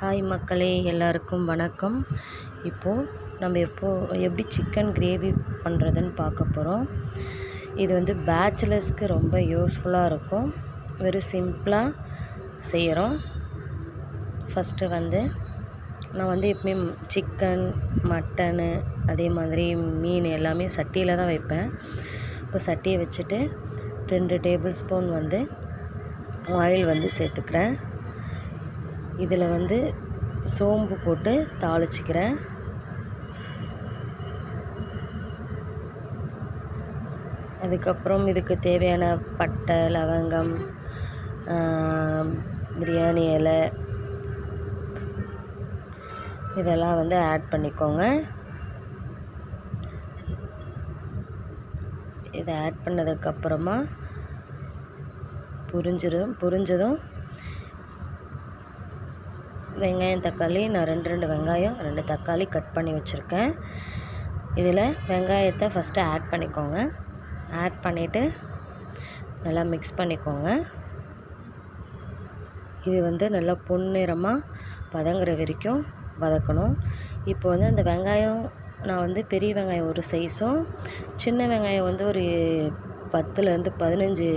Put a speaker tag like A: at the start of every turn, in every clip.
A: Hi மக்களே எல்லாருக்கும் வணக்கம். இப்போது நம்ம எப்போ எப்படி சிக்கன் கிரேவி பண்ணுறதுன்னு பார்க்க போகிறோம் இது வந்து பேச்சுலர்ஸ்க்கு ரொம்ப யூஸ்ஃபுல்லாக இருக்கும். வெறும் சிம்பிளாக செய்கிறோம் ஃபஸ்ட்டு வந்து நான் வந்து எப்பவுமே சிக்கன் மட்டனு அதே மாதிரி மீன் எல்லாமே சட்டியில் தான் வைப்பேன். இப்போ சட்டியை வச்சுட்டு ரெண்டு டேபிள் ஸ்பூன் வந்து ஆயில் வந்து சேர்த்துக்கிறேன். இதில் வந்து சோம்பு போட்டு தாளிச்சிக்கிறேன். அதுக்கப்புறம் இதுக்கு தேவையான பட்டை லவங்கம் பிரியாணி இலை இதெல்லாம் வந்து ஆட் பண்ணிக்கோங்க. இதை ஆட் பண்ணதுக்கப்புறமா புரிஞ்சிடும் புரிஞ்சதும் வெங்காயம் தக்காளி. நான் ரெண்டு ரெண்டு வெங்காயம் ரெண்டு தக்காளி கட் பண்ணி வச்சுருக்கேன். இதில் வெங்காயத்தை ஃபஸ்ட்டு ஆட் பண்ணிக்கோங்க. ஆட் பண்ணிவிட்டு நல்லா மிக்ஸ் பண்ணிக்கோங்க. இது வந்து நல்லா பொன்னிறமாக வதங்குற வரைக்கும் வதக்கணும். இப்போ வந்து அந்த வெங்காயம் நான் வந்து பெரிய வெங்காயம் ஒரு சைஸும் சின்ன வெங்காயம் வந்து ஒரு பத்துலேருந்து பதினஞ்சு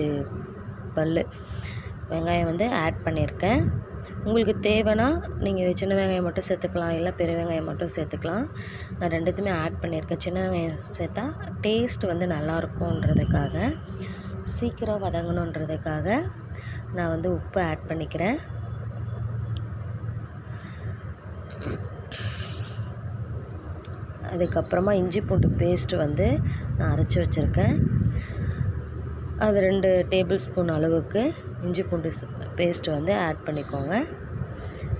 A: பல் வெங்காயம் வந்து ஆட் பண்ணியிருக்கேன். உங்களுக்கு தேவைன்னா நீங்கள் சின்ன வெங்காயம் மட்டும் சேர்த்துக்கலாம் இல்லை பெரிய வெங்காயம் மட்டும் சேர்த்துக்கலாம். நான் ரெண்டுத்தையுமே ஆட் பண்ணியிருக்கேன். சின்ன வெங்காயம் சேர்த்தா டேஸ்ட் வந்து நல்லாயிருக்குன்றதுக்காக சீக்கிரம் வதங்கணுன்றதுக்காக நான் வந்து உப்பு ஆட் பண்ணிக்கிறேன். அதுக்கப்புறமா இஞ்சி பூண்டு பேஸ்ட்டு வந்து நான் அரைச்சி வச்சுருக்கேன். அது ரெண்டு டேபிள் ஸ்பூன் அளவுக்கு இஞ்சி பூண்டு பேஸ்ட்டு வந்து ஆட் பண்ணிக்கோங்க.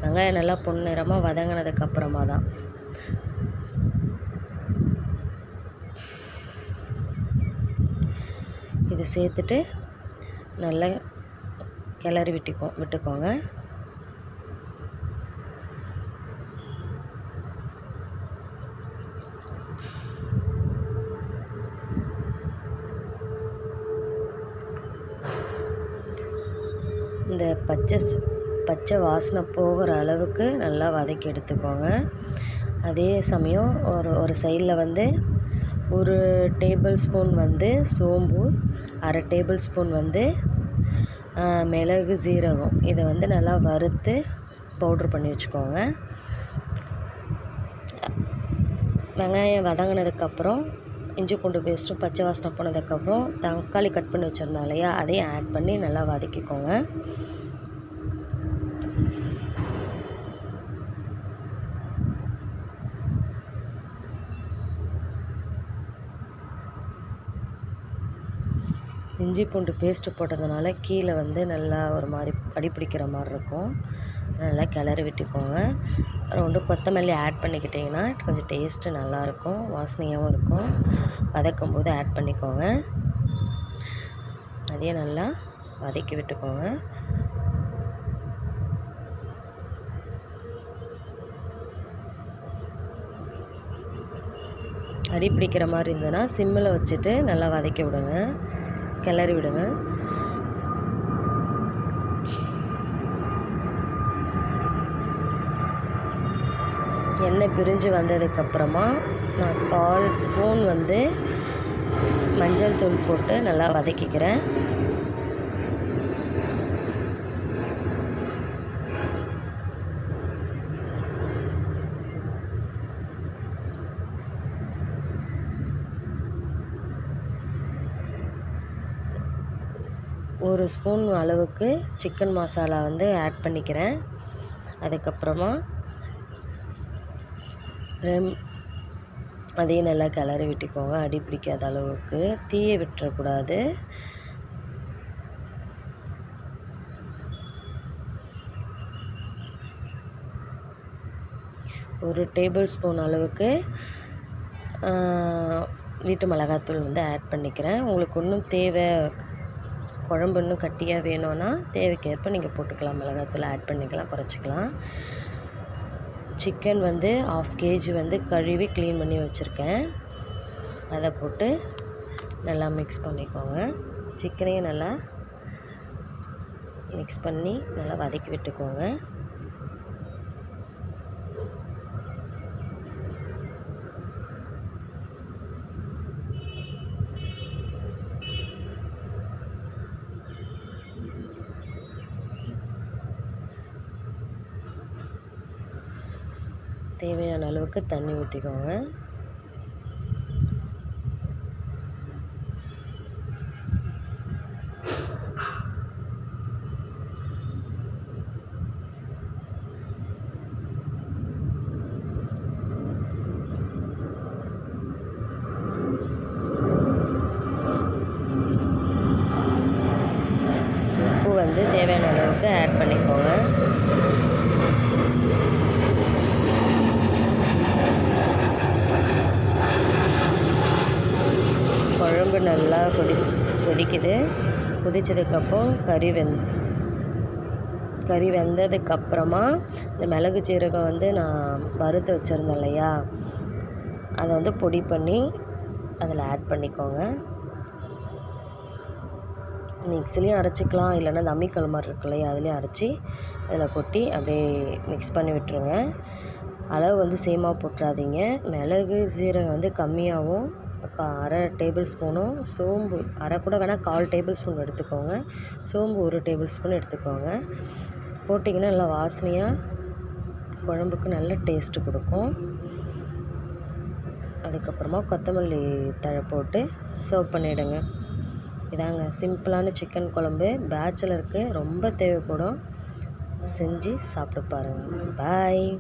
A: வெங்காயம் நல்லா பொன்னிறமாக வதங்கினதுக்கப்புறமா தான். இது சேர்த்துட்டு நல்லா கிளறி விட்டுக்கோ விட்டுக்கோங்க. இந்த பச்சை பச்சை வாசனை போகிற அளவுக்கு நல்லா வதக்கி எடுத்துக்கோங்க. அதே சமயம் ஒரு ஒரு சைடில் வந்து ஒரு டேபிள் ஸ்பூன் வந்து சோம்பு அரை டேபிள் ஸ்பூன் வந்து மிளகு சீரகம். இதை வந்து நல்லா வறுத்து பவுட்ரு பண்ணி வச்சுக்கோங்க. வெங்காயம் வதங்கினதுக்கப்புறம் இஞ்சி பூண்டு பேஸ்ட்டும் பச்சை வாசனை போனதுக்கப்புறம் தக்காளி கட் பண்ணி வச்சுருந்தோம் இல்லையா? அதையும் ஆட் பண்ணி நல்லா வதக்கிக்கோங்க. இஞ்சி பூண்டு பேஸ்ட்டு போட்டதுனால கீழே வந்து நல்லா ஒரு மாதிரி அடிப்பிடிக்கிற மாதிரி இருக்கும். நல்லா கிளறி விட்டுக்கோங்க. ரெண்டு கொத்தமல்லி ஆட் பண்ணிக்கிட்டிங்கன்னா கொஞ்சம் டேஸ்ட்டு நல்லாயிருக்கும் வாசனையாகவும் இருக்கும். வதக்கும் போது ஆட் பண்ணிக்கோங்க. அதையும் நல்லா வதக்கி விட்டுக்கோங்க. அடி பிடிக்கிற மாதிரி இருந்ததுன்னா சிம்மில் வச்சுட்டு நல்லா வதக்கி விடுங்க. கிளறி விடுங்க. எண்ணெய் பிரிஞ்சு வந்ததுக்கப்புறமா நான் கால் ஸ்பூன் வந்து மஞ்சள் தூள் போட்டு நல்லா வதக்கிக்கிறேன். ஒரு ஸ்பூன் அளவுக்கு சிக்கன் மசாலா வந்து ஆட் பண்ணிக்கிறேன். அதுக்கப்புறமா அதையும் நல்லா கிளறி விட்டுக்கோங்க. அடி பிடிக்காத அளவுக்கு. தீயை விட்டுறக்கூடாது. ஒரு டேபிள் ஸ்பூன் அளவுக்கு வீட்டு மிளகாத்தூள் வந்து ஆட் பண்ணிக்கிறேன். உங்களுக்கு ஒன்றும் தேவை குழம்பு இன்னும் கட்டியாக வேணும்னா தேவைக்கேற்ப நீங்கள் போட்டுக்கலாம். மிளகாத்தூள் ஆட் பண்ணிக்கலாம் குறைச்சிக்கலாம். சிக்கன் வந்து ஆஃப் கேஜி வந்து கழுவி க்ளீன் பண்ணி வச்சுருக்கேன். அதை போட்டு நல்லா மிக்ஸ் பண்ணிக்கோங்க. சிக்கனையும் நல்லா மிக்ஸ் பண்ணி நல்லா வதக்கி விட்டுக்கோங்க. தேவையான அளவுக்கு தண்ணி ஊற்றிக்கோங்க உப்பு வந்து தேவையான அளவுக்கு ஆட் பண்ணிக்கோங்க குழம்பு நல்லா கொதி கொதிக்குது. கொதித்ததுக்கப்புறம் கறி வெந்து கறி வெந்ததுக்கப்புறமா இந்த மிளகு சீரகம் வந்து நான் வறுத்து வச்சுருந்தேன் இல்லையா? அதை வந்து பொடி பண்ணி அதில் ஆட் பண்ணிக்கோங்க. மிக்ஸிலையும் அரைச்சிக்கலாம். இல்லைன்னா அந்த அம்மிக்கல் மாதிரி இருக்கு இல்லையா? அதுலேயும் அரைச்சி அதில் கொட்டி அப்படியே மிக்ஸ் பண்ணி விட்டுருங்க. அளவு வந்து சேமாக போட்டுறாதீங்க. மிளகு சீரகம் வந்து கம்மியாகவும் அரை டேபிள் ஸ்பூனும் சோம்பு அரை கூட வேணால் கால் டேபிள் ஸ்பூன் எடுத்துக்கோங்க. சோம்பு ஒரு டேபிள் ஸ்பூன் எடுத்துக்கோங்க. போட்டிங்கன்னா நல்லா வாசனையாக குழம்புக்கு நல்ல டேஸ்ட்டு கொடுக்கும். அதுக்கப்புறமா கொத்தமல்லி தழை போட்டு சர்வ் பண்ணிவிடுங்க இதாங்க சிம்பிளான சிக்கன் குழம்பு. பேச்சுலருக்கு ரொம்ப தேவைப்படும். செஞ்சு சாப்பிட்டு பாருங்கள் பாய்.